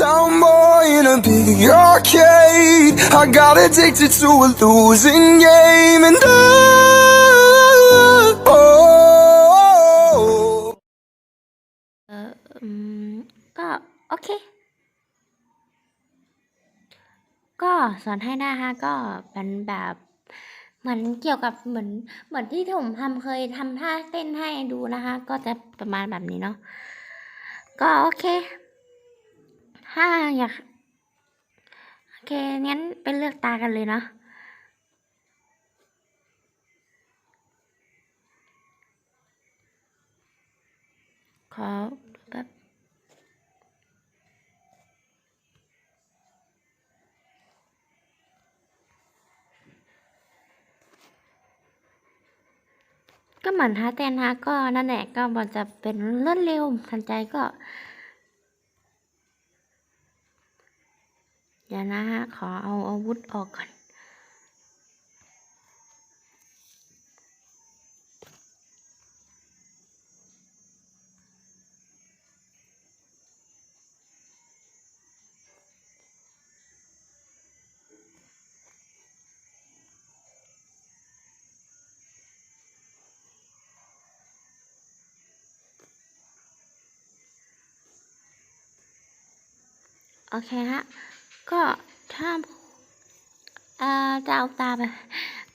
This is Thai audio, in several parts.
town boy in a big arcade. I got addicted to a losing game, and I, oh, เอออืมก็โอเค ก็สอนให้ได้ฮะก็เป็นแบบเหมือนเกี่ยวกับเหมือนเหมือนที่ผมทำเคยทำท่าเต้นให้ดูนะคะ ก็จะประมาณแบบนี้เนาะก็โอเค ถ้าอยากโอเคงั้นไปเลือกตากันเลยเนาะขอดูแป๊บก็เหมือนท่าเต้นฮะก็นั่นแหละก็มันจะเป็นรวดเร็วทันใจก็ เดี๋ยวนะฮะ ขอเอาอาวุธออกก่อน โอเคฮะ ก็ถ้าเอ่อจะเอาตาไป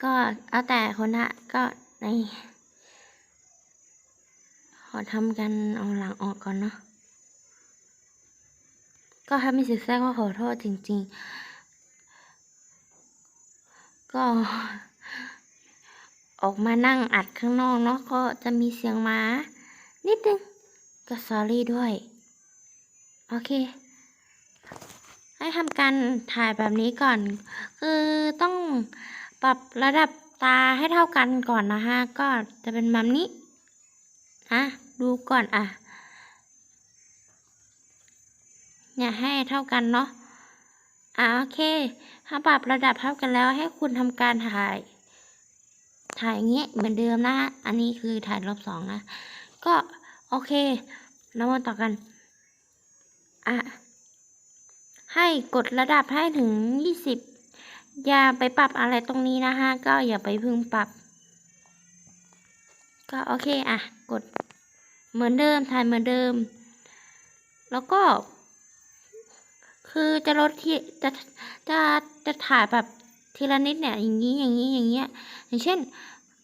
ก็เอาแต่คนฮะก็ในขอทำกันเอาหลังออกก่อนเนาะก็ถ้ามีสิทธิ์แทรกก็ขอโทษจริง ๆ ก็ออกมานั่งอัดข้างนอกเนาะก็จะมีเสียงหมา นิดนึง ก็สอรี่ด้วย โอเค ให้ทำการถ่ายแบบนี้ก่อน คือต้องปรับระดับตาให้เท่ากันก่อนนะฮะก็จะเป็นแบบนี้อะดูก่อนอะเนี่ยให้เท่ากันเนาะอะโอเค ถ้าปรับระดับเท่ากันแล้วให้คุณทำการถ่าย ถ่ายเงี้ยเหมือนเดิมนะฮะอันนี้คือถ่ายรอบสองนะ ก็โอเค แล้วมาต่อกัน อะ ให้กดระดับให้ถึงยี่สิบอย่าไปปรับอะไรตรงนี้นะฮะก็อย่าไปพึ่งปรับ ก็โอเคอะกดเหมือนเดิมถ่ายเหมือนเดิม แล้วก็ คือจะลดที่จะจะจะถ่ายแบบทีละนิดเนี่ยอย่างนี้อย่างนี้อย่างเงี้ยอย่างเช่น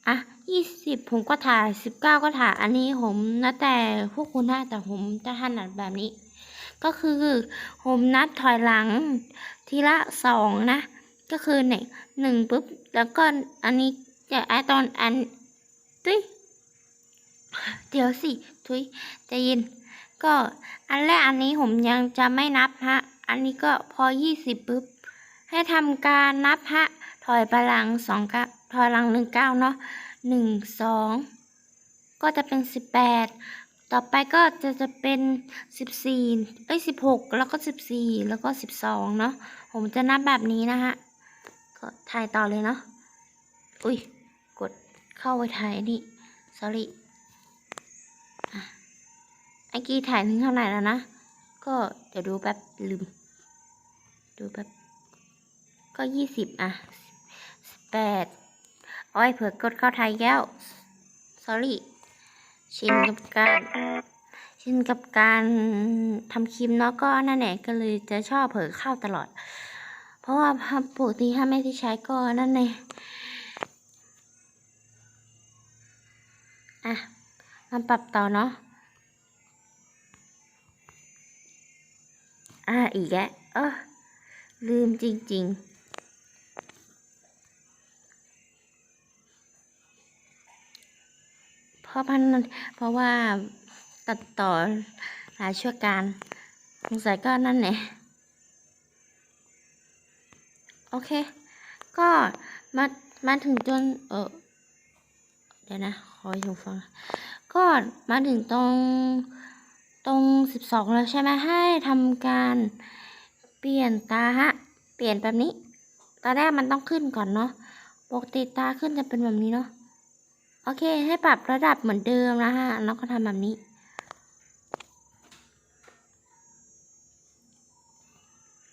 อะยี่สิบผมก็ถ่ายสิบเก้าก็ถ่ายอันนี้ผมนะแต่พวกคุณนะแต่ผมจะถนัดแบบนี้ ก็คือผมนับถอยหลังทีละสองนะ ก็คือหนึ่งหนึ่งปุ๊บ แล้วก็อันนี้จะไอตอนอันตุ้ยเดี๋ยวสิทุยจะยิน ก็อันแรกอันนี้ผมยังจะไม่นับฮะ อันนี้ก็พอยี่สิบปุ๊บ ให้ทำการนับฮะ ถอยไปหลังสองก้าถอยหลังหนึ่งเก้าเนาะหนึ่งสองก็จะเป็นสิบแปด ต่อไปก็จะจะเป็นสิบสี่เอ้ยสิบหกแล้วก็สิบสี่แล้วก็สิบสองเนาะผมจะนับแบบนี้นะฮะก็ถ่ายต่อเลยเนาะอุ้ยกดเข้าไปถ่ายนี่ sorry อะไอกี้ถ่ายถึงเท่าไหร่แล้วนะ ก็เดี๋ยวดูแบบลืม ดูแบบก็ยี่สิบอะแปดโอ้ยเผื่อกดเข้าไทยแก้ว sorry ชินกับการชินกับการทำคลิปเนาะก็นั่นแหละก็เลยจะชอบเผลอเข้าตลอด เพราะว่าปกติถ้าไม่ได้ใช้ก็นั่นเองอะมาปรับต่อเนาะอะอีกแล้วเออลืมจริง ๆ เพราะมันเพราะว่าตัดต่อหลายชั่วการสงสัยก็นั่นแหละโอเค ก็มามาถึงจนเออเดี๋ยวนะขออยู่ฟัง ก็มาถึงตรงตรงสิบสองแล้วใช่ไหมให้ทำการเปลี่ยนตาฮะ เปลี่ยนแบบนี้ตอนแรกมันต้องขึ้นก่อนเนาะ ปกติตาขึ้นจะเป็นแบบนี้เนาะ โอเค ให้ปรับระดับเหมือนเดิมนะฮะแล้วก็ทำแบบนี้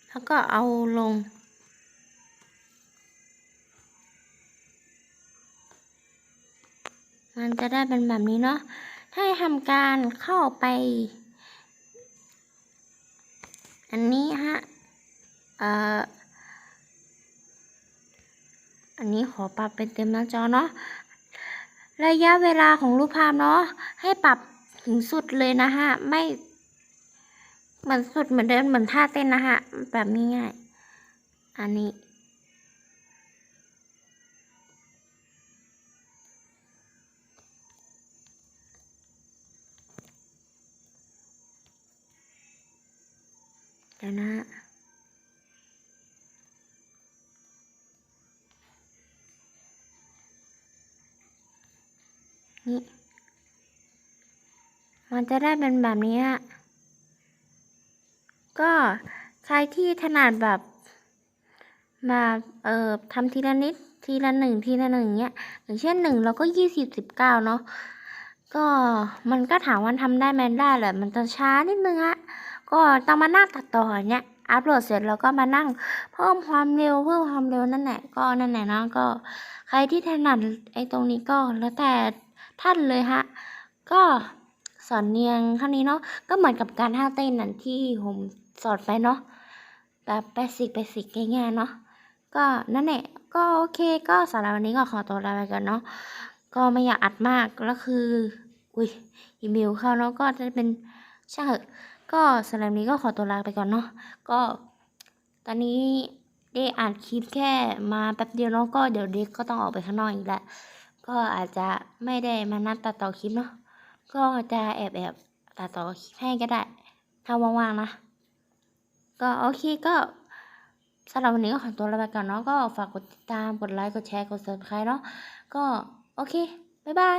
แล้วก็เอาลง มันจะได้เป็นแบบนี้เนาะ ถ้าทำการเข้าไป อันนี้ฮะ เอ่ออันนี้ขอปรับเป็นเต็มหน้าจอเนาะ ระยะเวลาของรูปภาพเนาะให้ปรับถึงสุดเลยนะฮะ ไม่เหมือนสุดเหมือนเดิมเหมือนท่าเต้นนะฮะ แบบง่ายๆอันนี้เดี๋ยวนะ นี่ มันจะได้เป็นแบบนี้ ก็ใครที่ถนัดแบบมาเอ่อทำทีละนิดทีละหนึ่งทีละหนึ่งเนี้ยอย่างเช่นหนึ่งเราก็ยี่สิบสิบเก้าเนาะก็มันก็ถามว่าทำได้ไหมได้แหละมันจะช้านิดนึงฮะก็ต้องมานั่งตัดต่อเนี้ยอัพโหลดเสร็จแล้วก็มานั่งเพิ่มความเร็วเพิ่มความเร็วนั่นแหละก็นั่นแหละนะก็ใครที่ถนัดไอ้ตรงนี้ก็แล้วแต่ ท่านเลยฮะ ก็สอนเนียงเท่านี้เนาะ ก็เหมือนกับการท่าเต้นนั่นที่ผมสอนไปเนาะ แบบเบสิกเบสิกง่ายๆเนาะ ก็นั่นแหละ ก็โอเค ก็สำหรับวันนี้ก็ขอตัวลาไปก่อนเนาะ ก็ไม่อยากอัดมาก แล้วคือ อุ้ยอีเมลเข้าเนาะ ก็จะเป็นช่างเหอะก็สำหรับนนี้ก็ขอตัวลาไปก่อนเนาะ ก็ตอนนี้ได้อ่านคลิปแค่มาแป๊บเดียวเนาะ ก็เดี๋ยวเด็กก็ต้องออกไปข้างนอกอีกแล้ว ก็อาจจะไม่ได้มานัดตัดต่อคลิปเนาะก็จะแอบแอบตัดต่อคลิปให้ก็ได้ ถ้าว่างๆนะ ก็โอเคก็สำหรับวันนี้ก็ขอตัวลาไปก่อนเนาะก็ฝากกดติดตามกดไลค์กดแชร์กด subscribe เนาะก็โอเค บ๊ายบาย